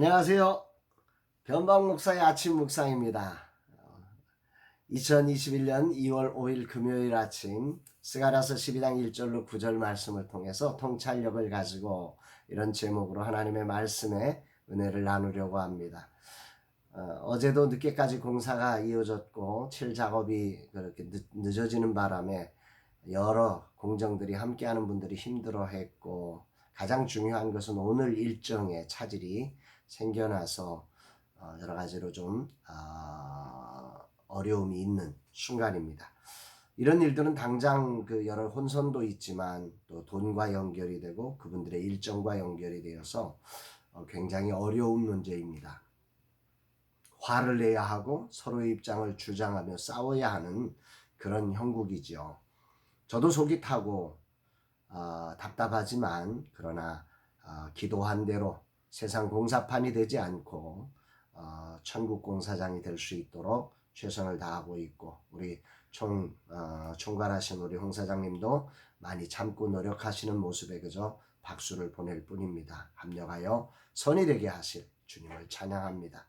안녕하세요. 변방 목사의 아침 묵상입니다. 2021년 2월 5일 금요일 아침 스가라서 12장 1절로 9절 말씀을 통해서 통찰력을 가지고 이런 제목으로 하나님의 말씀에 은혜를 나누려고 합니다. 어, 제도 늦게까지 공사가 이어졌고 칠 작업이 그렇게 늦, 늦어지는 바람에 여러 공정들이 함께하는 분들이 힘들어했고 가장 중요한 것은 오늘 일정에 차질이 생겨나서 어, 여러 가지로 좀 어, 어려움이 있는 순간입니다. 이런 일들은 당장 그 여러 혼선도 있지만 또 돈과 연결이 되고 그분들의 일정과 연결이 되어서 어, 굉장히 어려운 문제입니다. 화를 내야 하고 서로의 입장을 주장하며 싸워야 하는 그런 형국이죠. 저도 속이 타고 어, 답답하지만 그러나 어, 기도한 대로 세상 공사판이 되지 않고 어, 천국 공사장이 될 수 있도록 최선을 다하고 있고 우리 총 어, 총괄하신 우리 홍 사장님도 많이 참고 노력하시는 모습에 그저 박수를 보낼 뿐입니다. 합력하여 선이 되게 하실 주님을 찬양합니다.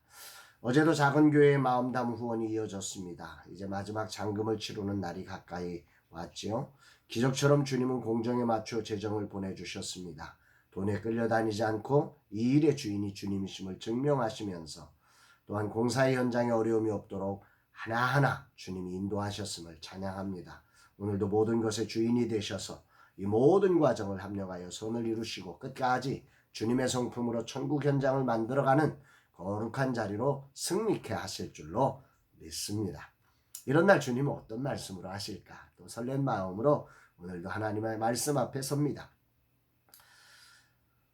어제도 작은 교회의 마음 담 후원이 이어졌습니다. 이제 마지막 잔금을 치르는 날이 가까이 왔지요. 기적처럼 주님은 공정에 맞춰 재정을 보내주셨습니다. 돈에 끌려다니지 않고 이 일의 주인이 주님이심을 증명하시면서 또한 공사의 현장에 어려움이 없도록 하나하나 주님이 인도하셨음을 찬양합니다. 오늘도 모든 것의 주인이 되셔서 이 모든 과정을 합력하여 선을 이루시고 끝까지 주님의 성품으로 천국 현장을 만들어가는 거룩한 자리로 승리케 하실 줄로 믿습니다. 이런 날 주님은 어떤 말씀으로 하실까? 또 설렌 마음으로 오늘도 하나님의 말씀 앞에 섭니다.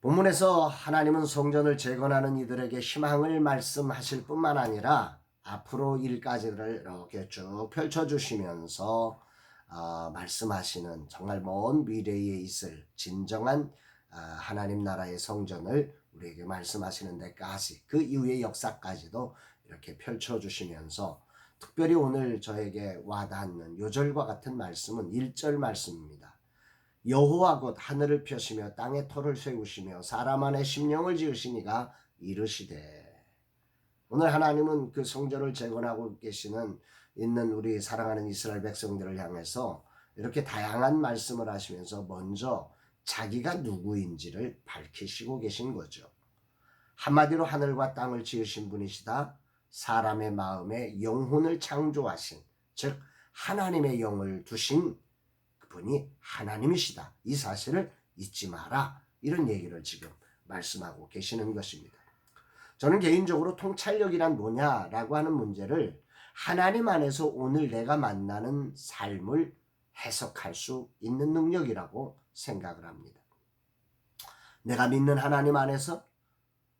본문에서 하나님은 성전을 재건하는 이들에게 희망을 말씀하실 뿐만 아니라 앞으로 일까지를 이렇게 쭉 펼쳐주시면서 어, 말씀하시는 정말 먼 미래에 있을 진정한 어, 하나님 나라의 성전을 우리에게 말씀하시는 데까지 그 이후의 역사까지도 이렇게 펼쳐주시면서 특별히 오늘 저에게 와닿는 요절과 같은 말씀은 1절 말씀입니다. 여호와 곧 하늘을 펴시며 땅에 터를 세우시며 사람 안에 심령을 지으시니가 이르시되 오늘 하나님은 그 성전을 재건하고 계시는 있는 우리 사랑하는 이스라엘 백성들을 향해서 이렇게 다양한 말씀을 하시면서 먼저 자기가 누구인지를 밝히시고 계신 거죠. 한마디로 하늘과 땅을 지으신 분이시다. 사람의 마음에 영혼을 창조하신 즉 하나님의 영을 두신 그 분이 하나님이시다. 이 사실을 잊지 마라. 이런 얘기를 지금 말씀하고 계시는 것입니다. 저는 개인적으로 통찰력이란 뭐냐라고 하는 문제를 하나님 안에서 오늘 내가 만나는 삶을 해석할 수 있는 능력이라고 생각을 합니다. 내가 믿는 하나님 안에서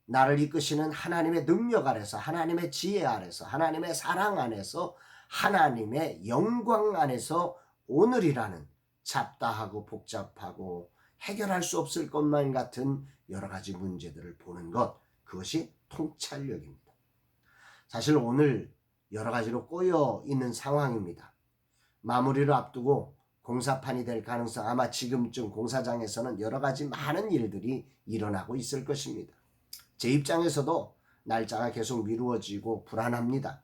나를 이끄시는 하나님의 능력 아래서 하나님의 지혜 아래서 하나님의 사랑 안에서 하나님의 영광 안에서 오늘이라는 잡다하고 복잡하고 해결할 수 없을 것만 같은 여러 가지 문제들을 보는 것 그것이 통찰력입니다. 사실 오늘 여러 가지로 꼬여 있는 상황입니다. 마무리를 앞두고 공사판이 될 가능성 아마 지금쯤 공사장에서는 여러 가지 많은 일들이 일어나고 있을 것입니다. 제 입장에서도 날짜가 계속 미루어지고 불안합니다.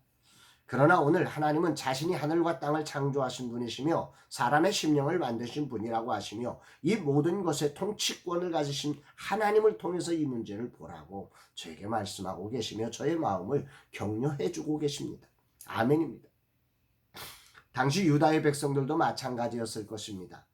그러나 오늘 하나님은 자신이 하늘과 땅을 창조하신 분이시며 사람의 심령을 만드신 분이라고 하시며 이 모든 것의 통치권을 가지신 하나님을 통해서 이 문제를 보라고 저에게 말씀하고 계시며 저의 마음을 격려해 주고 계십니다. 아멘입니다. 당시 유다의 백성들도 마찬가지였을 것입니다.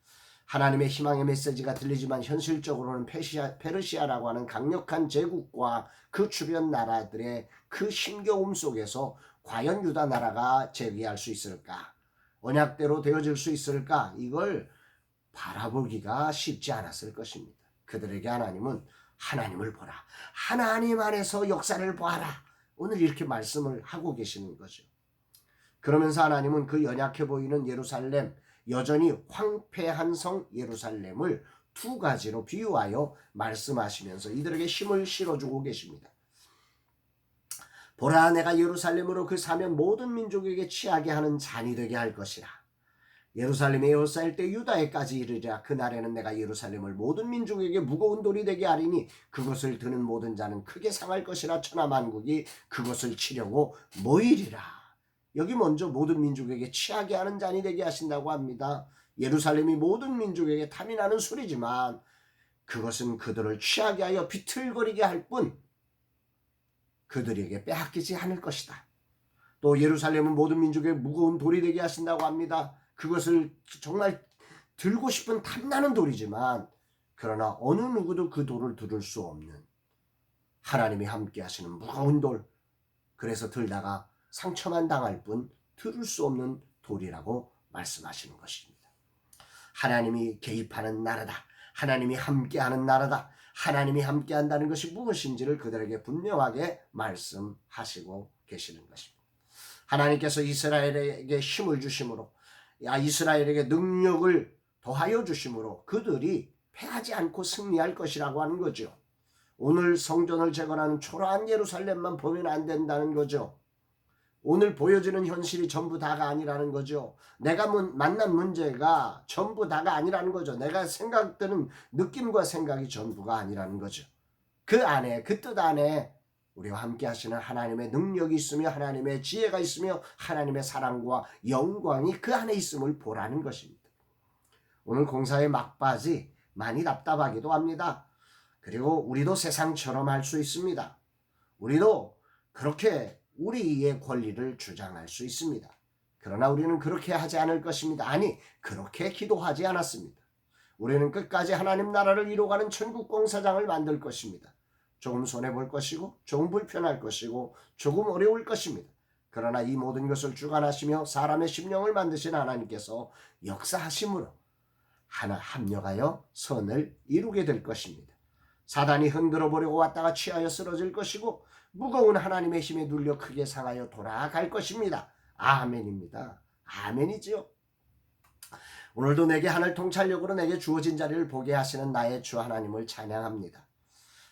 하나님의 희망의 메시지가 들리지만 현실적으로는 페시아, 페르시아라고 하는 강력한 제국과 그 주변 나라들의 그 힘겨움 속에서 과연 유다 나라가 재기할 수 있을까? 언약대로 되어질 수 있을까? 이걸 바라보기가 쉽지 않았을 것입니다. 그들에게 하나님은 하나님을 보라. 하나님 안에서 역사를 보아라. 오늘 이렇게 말씀을 하고 계시는 거죠. 그러면서 하나님은 그 연약해 보이는 예루살렘, 여전히 황폐한 성 예루살렘을 두 가지로 비유하여 말씀하시면서 이들에게 힘을 실어주고 계십니다. 보라 내가 예루살렘으로 그 사면 모든 민족에게 취하게 하는 잔이 되게 할 것이라. 예루살렘에 에워싸일 때 유다에까지 이르리라. 그날에는 내가 예루살렘을 모든 민족에게 무거운 돌이 되게 하리니 그것을 드는 모든 자는 크게 상할 것이라 천하 만국이 그것을 치려고 모이리라. 여기 먼저 모든 민족에게 취하게 하는 잔이 되게 하신다고 합니다. 예루살렘이 모든 민족에게 탐이 나는 술이지만 그것은 그들을 취하게 하여 비틀거리게 할 뿐 그들에게 빼앗기지 않을 것이다 또 예루살렘은 모든 민족의 무거운 돌이 되게 하신다고 합니다. 그것을 정말 들고 싶은 탐나는 돌이지만 그러나 어느 누구도 그 돌을 들을 수 없는 하나님이 함께 하시는 무거운 돌 그래서 들다가 상처만 당할 뿐 들을 수 없는 돌이라고 말씀하시는 것입니다. 하나님이 개입하는 나라다. 하나님이 함께하는 나라다. 하나님이 함께 한다는 것이 무엇인지를 그들에게 분명하게 말씀하시고 계시는 것입니다. 하나님께서 이스라엘에게 힘을 주심으로 야 이스라엘에게 능력을 더하여 주심으로 그들이 패하지 않고 승리할 것이라고 하는 거죠. 오늘 성전을 재건하는 초라한 예루살렘만 보면 안 된다는 거죠. 오늘 보여지는 현실이 전부 다가 아니라는 거죠. 내가 문- 만난 문제가 전부 다가 아니라는 거죠. 내가 생각드는 느낌과 생각이 전부가 아니라는 거죠. 그 안에 그 뜻 안에 우리와 함께 하시는 하나님의 능력이 있으며 하나님의 지혜가 있으며 하나님의 사랑과 영광이 그 안에 있음을 보라는 것입니다. 오늘 공사에 막바지 많이 답답하기도 합니다. 그리고 우리도 세상처럼 할 수 있습니다. 우리도 그렇게 우리의 권리를 주장할 수 있습니다. 그러나 우리는 그렇게 하지 않을 것입니다. 아니, 그렇게 기도하지 않았습니다. 우리는 끝까지 하나님 나라를 이루어가는 천국 공사장을 만들 것입니다. 조금 손해볼 것이고 조금 불편할 것이고 조금 어려울 것입니다. 그러나 이 모든 것을 주관하시며 사람의 심령을 만드신 하나님께서 역사하심으로 하나 합력하여 선을 이루게 될 것입니다. 사단이 흔들어 보려고 왔다가 취하여 쓰러질 것이고 무거운 하나님의 힘에 눌려 크게 상하여 돌아갈 것입니다. 아멘입니다. 아멘이지요. 오늘도 내게 하늘 통찰력으로 내게 주어진 자리를 보게 하시는 나의 주 하나님을 찬양합니다.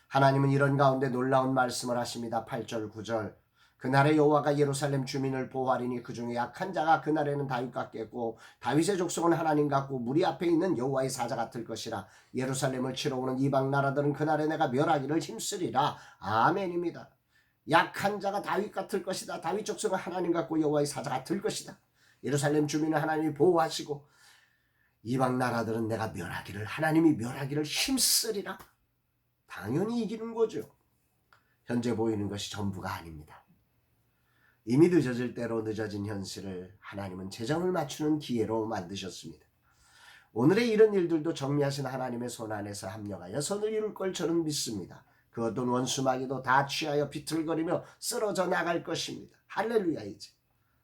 하나님은 이런 가운데 놀라운 말씀을 하십니다. 8절 9절 그날에 여호와가 예루살렘 주민을 보호하리니 그 중에 약한 자가 그날에는 다윗 같겠고 다윗의 족속은 하나님 같고 무리 앞에 있는 여호와의 사자 같을 것이라 예루살렘을 치러 오는 이방 나라들은 그날에 내가 멸하기를 힘쓰리라 아멘입니다. 약한 자가 다윗 같을 것이다. 다윗 족속은 하나님 같고 여호와의 사자 같을 것이다. 예루살렘 주민은 하나님이 보호하시고 이방 나라들은 내가 멸하기를 하나님이 멸하기를 힘쓰리라. 당연히 이기는 거죠. 현재 보이는 것이 전부가 아닙니다. 이미 늦어질 대로 늦어진 현실을 하나님은 재정을 맞추는 기회로 만드셨습니다. 오늘의 이런 일들도 정리하신 하나님의 손 안에서 합력하여 선을 이룰 걸 저는 믿습니다. 그 어떤 원수마귀도 다 취하여 비틀거리며 쓰러져 나갈 것입니다. 할렐루야이지.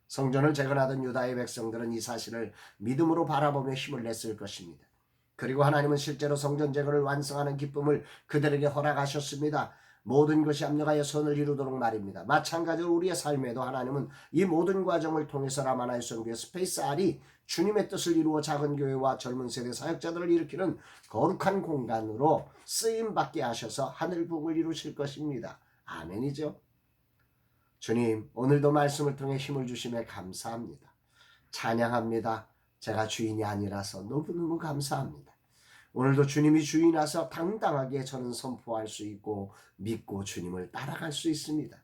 성전을 재건하던 유다의 백성들은 이 사실을 믿음으로 바라보며 힘을 냈을 것입니다. 그리고 하나님은 실제로 성전 재건을 완성하는 기쁨을 그들에게 허락하셨습니다. 모든 것이 합력하여 선을 이루도록 말입니다. 마찬가지로 우리의 삶에도 하나님은 이 모든 과정을 통해서 라마나의 성교회 스페이스 R이 주님의 뜻을 이루어 작은 교회와 젊은 세대 사역자들을 일으키는 거룩한 공간으로 쓰임 받게 하셔서 하늘 복을 이루실 것입니다. 아멘이죠. 주님, 오늘도 말씀을 통해 힘을 주심에 감사합니다. 찬양합니다. 제가 주인이 아니라서 너무너무 감사합니다. 오늘도 주님이 주인이라서 당당하게 저는 선포할 수 있고 믿고 주님을 따라갈 수 있습니다.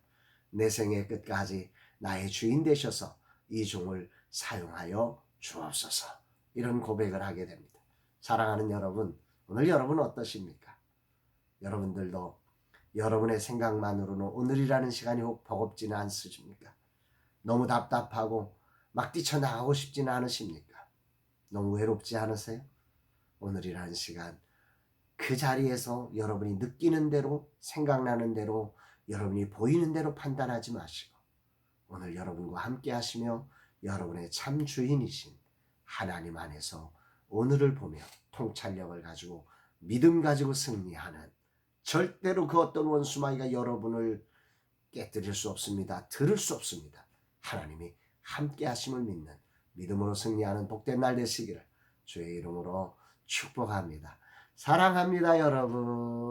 내 생의 끝까지 나의 주인 되셔서 이 종을 사용하여 주옵소서. 이런 고백을 하게 됩니다. 사랑하는 여러분, 오늘 여러분 어떠십니까? 여러분들도 여러분의 생각만으로는 오늘이라는 시간이 혹 버겁지는 않으십니까? 너무 답답하고 막 뛰쳐나가고 싶지는 않으십니까? 너무 외롭지 않으세요? 오늘이라는 시간 그 자리에서 여러분이 느끼는 대로 생각나는 대로 여러분이 보이는 대로 판단하지 마시고 오늘 여러분과 함께 하시며 여러분의 참 주인이신 하나님 안에서 오늘을 보며 통찰력을 가지고 믿음 가지고 승리하는 절대로 그 어떤 원수마이가 여러분을 깨뜨릴 수 없습니다. 들을 수 없습니다. 하나님이 함께 하심을 믿는 믿음으로 승리하는 복된 날 되시기를 주의 이름으로 축복합니다. 사랑합니다, 여러분.